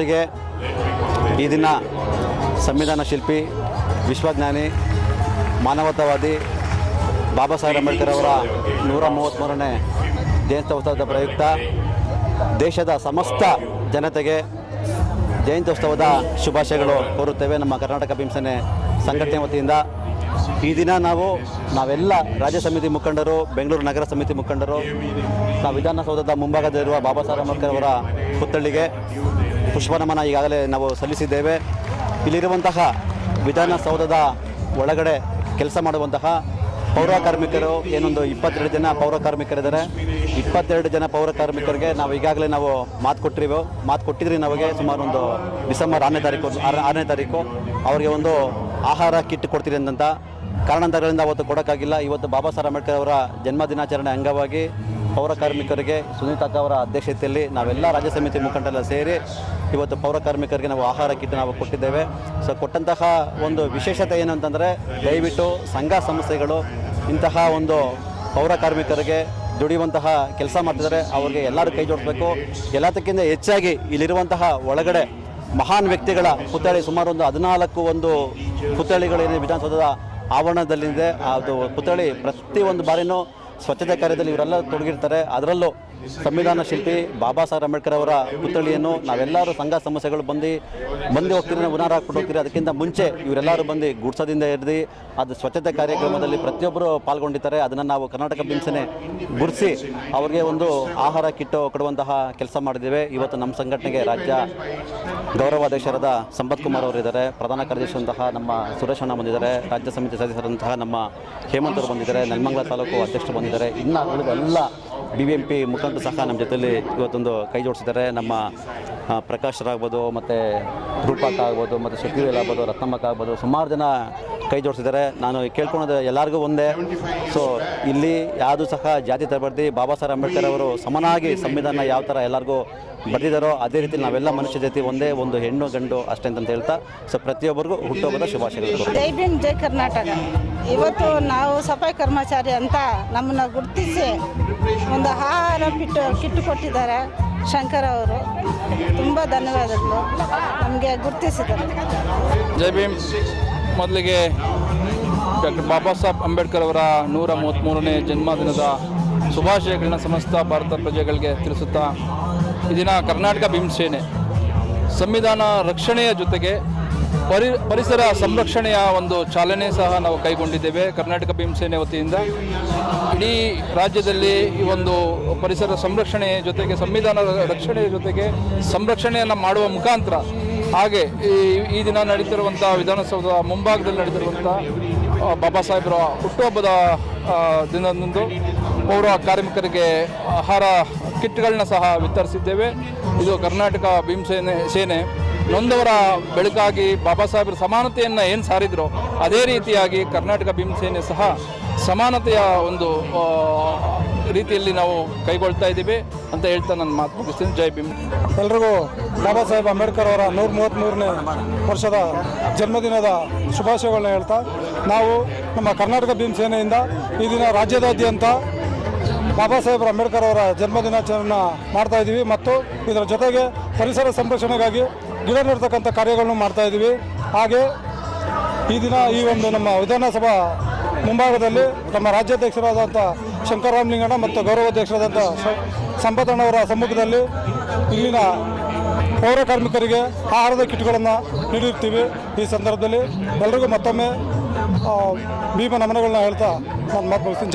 ಮೊದಲಿಗೆ ಈ ದಿನ ಸಂವಿಧಾನ ಶಿಲ್ಪಿ ವಿಶ್ವಜ್ಞಾನಿ, ಮಾನವತಾವಾದಿ ಬಾಬಾ ಸಾಹೇಬ್ ಅಂಬೇಡ್ಕರ್ ಅವರ ನೂರ ಮೂವತ್ತ್ಮೂರನೇ ಜಯಂತ್ಯೋತ್ಸವದ ಪ್ರಯುಕ್ತ ದೇಶದ ಸಮಸ್ತ ಜನತೆಗೆ ಜಯಂತ್ಯೋತ್ಸವದ ಶುಭಾಶಯಗಳು ಕೋರುತ್ತೇವೆ. ನಮ್ಮ ಕರ್ನಾಟಕ ಭೀಮಸೇನೆ ಸಂಘಟನೆ ವತಿಯಿಂದ ಈ ದಿನ ನಾವು ನಾವೆಲ್ಲ ರಾಜ್ಯ ಸಮಿತಿ ಮುಖಂಡರು, ಬೆಂಗಳೂರು ನಗರ ಸಮಿತಿ ಮುಖಂಡರು, ನಾವು ವಿಧಾನಸೌಧದ ಮುಂಭಾಗದಲ್ಲಿರುವ ಬಾಬಾ ಸಾಹೇಬ್ ಅಂಬೇಡ್ಕರ್ ಅವರ ಪುತ್ಥಳಿಗೆ ಪುಷ್ಪನಮನ ಈಗಾಗಲೇ ನಾವು ಸಲ್ಲಿಸಿದ್ದೇವೆ. ಇಲ್ಲಿರುವಂತಹ ವಿಧಾನಸೌಧದ ಒಳಗಡೆ ಕೆಲಸ ಮಾಡುವಂತಹ ಪೌರ ಕಾರ್ಮಿಕರು, ಏನೊಂದು ಇಪ್ಪತ್ತೆರಡು ಜನ ಪೌರ ಕಾರ್ಮಿಕರಿದ್ದಾರೆ. ಇಪ್ಪತ್ತೆರಡು ಜನ ಪೌರ ಕಾರ್ಮಿಕರಿಗೆ ನಾವು ಈಗಾಗಲೇ ನಾವು ಮಾತು ಕೊಟ್ಟಿರಿವು ಮಾತು ಕೊಟ್ಟಿದ್ರಿ ನಮಗೆ ಸುಮಾರು ಒಂದು ಡಿಸೆಂಬರ್ ಆರನೇ ತಾರೀಕು ಆರನೇ ತಾರೀಕು. ಅವರಿಗೆ ಒಂದು ಆಹಾರ ಕಿಟ್ ಕೊಡ್ತೀರಿ ಅಂತ ಕಾರಣಾಂತರಗಳಿಂದ ಅವತ್ತು ಕೊಡೋಕ್ಕಾಗಿಲ್ಲ. ಇವತ್ತು ಬಾಬಾ ಸಾಹೇಬ್ ಅಂಬೇಡ್ಕರ್ ಅವರ ಜನ್ಮ ದಿನಾಚರಣೆ ಅಂಗವಾಗಿ ಪೌರ ಕಾರ್ಮಿಕರಿಗೆ ಸುನೀತಾ ಅವರ ಅಧ್ಯಕ್ಷತೆಯಲ್ಲಿ ನಾವೆಲ್ಲ ರಾಜ್ಯ ಸಮಿತಿ ಮುಖಂಡರೆಲ್ಲ ಸೇರಿ ಇವತ್ತು ಪೌರ ಕಾರ್ಮಿಕರಿಗೆ ನಾವು ಆಹಾರ ಕಿಟ್ ನಾವು ಕೊಟ್ಟಿದ್ದೇವೆ. ಸೊ ಕೊಟ್ಟಂತಹ ಒಂದು ವಿಶೇಷತೆ ಏನು ಅಂತಂದರೆ ದಯವಿಟ್ಟು ಸಂಘ ಸಂಸ್ಥೆಗಳು ಇಂತಹ ಒಂದು ಪೌರ ಕಾರ್ಮಿಕರಿಗೆ ದುಡಿಯುವಂತಹ ಕೆಲಸ ಮಾಡ್ತಿದ್ದಾರೆ. ಅವ್ರಿಗೆ ಎಲ್ಲರೂ ಕೈ ಜೋಡಿಸ್ಬೇಕು. ಎಲ್ಲದಕ್ಕಿಂತ ಹೆಚ್ಚಾಗಿ ಇಲ್ಲಿರುವಂತಹ ಒಳಗಡೆ ಮಹಾನ್ ವ್ಯಕ್ತಿಗಳ ಪುತ್ಥಳಿ ಸುಮಾರು ಒಂದು ಹದಿನಾಲ್ಕು ಒಂದು ಪುತ್ಥಳಿಗಳೇನು ವಿಧಾನಸೌಧದ ಆವರಣದಲ್ಲಿದೆ. ಅದು ಪುತ್ಥಳಿ ಪ್ರತಿಯೊಂದು ಬಾರಿನೂ ಸ್ವಚ್ಛತೆ ಕಾರ್ಯದಲ್ಲಿ ಇವರೆಲ್ಲ ತೊಡಗಿರ್ತಾರೆ. ಅದರಲ್ಲೂ ಸಂವಿಧಾನ ಶಿಲ್ಪಿ ಬಾಬಾ ಸಾಹೇಬ್ ಅಂಬೇಡ್ಕರ್ ಅವರ ಪುತ್ಥಳಿಯನ್ನು ನಾವೆಲ್ಲರೂ ಸಂಘ ಸಮಸ್ಯೆಗಳು ಬಂದು ಬಂದು ಹೋಗ್ತೀರಿ ಉನಾರ ಹಾಕ್ಬಿಟ್ಟು ಹೋಗ್ತೀರಿ, ಅದಕ್ಕಿಂತ ಮುಂಚೆ ಇವರೆಲ್ಲರೂ ಬಂದು ಗುಡ್ಸದಿಂದ ಹಿಡಿದು ಅದು ಸ್ವಚ್ಛತೆ ಕಾರ್ಯಕ್ರಮದಲ್ಲಿ ಪ್ರತಿಯೊಬ್ಬರು ಪಾಲ್ಗೊಂಡಿದ್ದಾರೆ. ಅದನ್ನು ನಾವು ಕರ್ನಾಟಕ ಬಿಂಸನೆ ಗುರುಸಿ ಅವರಿಗೆ ಒಂದು ಆಹಾರ ಕಿಟ್ಟು ಕೊಡುವಂತಹ ಕೆಲಸ ಮಾಡಿದ್ದೇವೆ. ಇವತ್ತು ನಮ್ಮ ಸಂಘಟನೆಗೆ ರಾಜ್ಯ ಗೌರವಾಧ್ಯಕ್ಷರಾದ ಸಂಪತ್ ಕುಮಾರ್ ಅವರಿದ್ದಾರೆ ಪ್ರಧಾನ ಕಾರ್ಯದರ್ಶಿಯಂತಹ ನಮ್ಮ ಸುರೇಶ್ ಅಣ್ಣ ಬಂದಿದ್ದಾರೆ. ರಾಜ್ಯ ಸಮಿತಿ ಸದಸ್ಯರಂತಹ ನಮ್ಮ ಹೇಮಂತ್ ಅವರು ಬಂದಿದ್ದಾರೆ. ನೆಲಮಂಗಲ ತಾಲೂಕು ಅಧ್ಯಕ್ಷರು ಬಂದಿದ್ದಾರೆ. ಇನ್ನು ಉಳಿದ ಎಲ್ಲ ಬಿ ವಿ ಎಂ ಪಿ ಮುಖಂಡರು ಸಹ ನಮ್ಮ ಜೊತೆಯಲ್ಲಿ ಇವತ್ತೊಂದು ಕೈ ಜೋಡಿಸಿದ್ದಾರೆ. ನಮ್ಮ ಆ, ಪ್ರಕಾಶ್ ಆಗ್ಬೋದು ಮತ್ತು ರೂಪಾಕ್ ಆಗ್ಬೋದು ಮತ್ತು ಶಕ್ತಿವೇಲ್ ಆಗ್ಬೋದು ರತ್ನಮ್ಮಕ್ಕ ಆಗ್ಬೋದು ಸುಮಾರು ಜನ ಕೈ ಜೋಡಿಸಿದ್ದಾರೆ. ನಾನು ಕೇಳ್ಕೊಳೋದು ಎಲ್ಲರಿಗೂ ಒಂದೇ. ಸೊ ಇಲ್ಲಿ ಯಾವುದು ಸಹ ಜಾತಿ ತರಬಾರ್ದು ಬಾಬಾ ಸಾಹೇಬ್ ಅಂಬೇಡ್ಕರ್ ಅವರು ಸಮನಾಗಿ ಸಂವಿಧಾನ ಯಾವ ಥರ ಎಲ್ಲರಿಗೂ ಬರೆದಿದ್ದಾರೋ ಅದೇ ರೀತಿ ನಾವೆಲ್ಲ ಮನುಷ್ಯ ಜೊತೆ ಒಂದೇ ಒಂದು ಹೆಣ್ಣು ಗಂಡು ಅಷ್ಟೇ ಅಂತ ಹೇಳ್ತಾ ಸೊ ಪ್ರತಿಯೊಬ್ಬರಿಗೂ ಹುಟ್ಟುಹಬ್ಬದ ಶುಭಾಶಯಗಳು. ಜೈ ಭೀಮ್ ಜೈ ಕರ್ನಾಟಕ. ಇವತ್ತು ನಾವು ಸಫಾಯಿ ಕರ್ಮಚಾರಿ ಅಂತ ನಮ್ಮನ್ನ ಗುರುತಿಸಿ ಒಂದು ಆಹಾರ ಕಿಟ್ಟು ಕಿಟ್ಟು ಕೊಟ್ಟಿದ್ದಾರೆ ಶಂಕರ್ ಅವರು. ತುಂಬ ಧನ್ಯವಾದಗಳು. ನಮಗೆ ಗುರುತಿಸಿದ್ದಾರೆ ಜೈ ಭೀಮ್. ಮೊದಲಿಗೆ ಡಾಕ್ಟರ್ ಬಾಬಾ ಸಾಹೇಬ್ ಅಂಬೇಡ್ಕರ್ ಅವರ ನೂರ ಮೂವತ್ತ್ಮೂರನೇ ಜನ್ಮದಿನದ ಶುಭಾಶಯಗಳನ್ನ ಸಮಸ್ತ ಭಾರತ ಪ್ರಜೆಗಳಿಗೆ ತಿಳಿಸುತ್ತಾ, ಈ ದಿನ ಕರ್ನಾಟಕ ಭೀಮಸೇನೆ ಸಂವಿಧಾನ ರಕ್ಷಣೆಯ ಜೊತೆಗೆ ಪರಿ, ಪರಿಸರ ಸಂರಕ್ಷಣೆಯ ಒಂದು ಚಾಲನೆ ಸಹ ನಾವು ಕೈಗೊಂಡಿದ್ದೇವೆ ಕರ್ನಾಟಕ ಭೀಮಸೇನೆ ವತಿಯಿಂದ. ಇಡೀ ರಾಜ್ಯದಲ್ಲಿ ಈ ಒಂದು ಪರಿಸರ ಸಂರಕ್ಷಣೆ ಜೊತೆಗೆ ಸಂವಿಧಾನ ರಕ್ಷಣೆಯ ಜೊತೆಗೆ ಸಂರಕ್ಷಣೆಯನ್ನು ಮಾಡುವ ಮುಖಾಂತರ ಹಾಗೆ ಈ ಈ ದಿನ ನಡೀತಿರುವಂಥ ವಿಧಾನಸೌಧ ಮುಂಭಾಗದಲ್ಲಿ ನಡೆದಿರುವಂಥ ಬಾಬಾ ಸಾಹೇಬರ ಹುಟ್ಟುಹಬ್ಬದ ದಿನದಂದು ಪೌರ ಕಾರ್ಮಿಕರಿಗೆ ಆಹಾರ ಕಿಟ್ಗಳನ್ನ ಸಹ ವಿತರಿಸಿದ್ದೇವೆ. ಇದು ಕರ್ನಾಟಕ ಭೀಮಸೇನೆ ಸೇನೆ ನೊಂದವರ ಬೆಳಕಾಗಿ ಬಾಬಾ ಸಾಹೇಬರ ಸಮಾನತೆಯನ್ನು ಏನು ಸಾರಿದ್ರು, ಅದೇ ರೀತಿಯಾಗಿ ಕರ್ನಾಟಕ ಭೀಮಸೇನೆ ಸಹ ಸಮಾನತೆಯ ಒಂದು ರೀತಿಯಲ್ಲಿ ನಾವು ಕೈಗೊಳ್ತಾ ಇದ್ದೀವಿ ಅಂತ ಹೇಳ್ತಾ ನನ್ನ ಮಾತು ಮುಗಿಸ್ತೀನಿ. ಜೈ ಭೀಮ್. ಎಲ್ರಿಗೂ ಬಾಬಾ ಸಾಹೇಬ್ ಅಂಬೇಡ್ಕರ್ ಅವರ ನೂರ ಮೂವತ್ತ್ಮೂರನೇ ವರ್ಷದ ಜನ್ಮದಿನದ ಶುಭಾಶಯಗಳನ್ನ ಹೇಳ್ತಾ, ನಾವು ನಮ್ಮ ಕರ್ನಾಟಕ ಭೀಮ್ ಸೇನೆಯಿಂದ ಈ ದಿನ ರಾಜ್ಯದಾದ್ಯಂತ ಬಾಬಾ ಸಾಹೇಬ್ ಅಂಬೇಡ್ಕರ್ ಅವರ ಜನ್ಮದಿನಾಚರಣೆ ಮಾಡ್ತಾ ಇದ್ದೀವಿ ಮತ್ತು ಇದರ ಜೊತೆಗೆ ಪರಿಸರ ಸಂರಕ್ಷಣೆಗಾಗಿ ಗಿಡ ನೆಡ್ತಕ್ಕಂಥ ಕಾರ್ಯಗಳನ್ನು ಮಾಡ್ತಾ ಇದ್ದೀವಿ. ಹಾಗೆ ಈ ದಿನ ಈ ಒಂದು ನಮ್ಮ ವಿಧಾನಸಭಾ ಮುಂಭಾಗದಲ್ಲಿ ನಮ್ಮ ರಾಜ್ಯಾಧ್ಯಕ್ಷರಾದಂಥ ಶಂಕರರಾಮಲಿಂಗಣ್ಣ ಮತ್ತು ಗೌರವಾಧ್ಯಕ್ಷರಾದಂಥ ಸಂಪತಣ್ಣವರ ಸಮ್ಮುಖದಲ್ಲಿ ಇಲ್ಲಿನ ಪೌರ ಕಾರ್ಮಿಕರಿಗೆ ಆಹಾರದ ಕಿಟ್ಗಳನ್ನು ನೀಡಿರ್ತೀವಿ. ಈ ಸಂದರ್ಭದಲ್ಲಿ ಎಲ್ರಿಗೂ ಮತ್ತೊಮ್ಮೆ ಭೀಮ ನಮನಗಳನ್ನ ಹೇಳ್ತಾ ನಾನು ಮಾತು ಮುಗಿಸ್ತೀನಿ.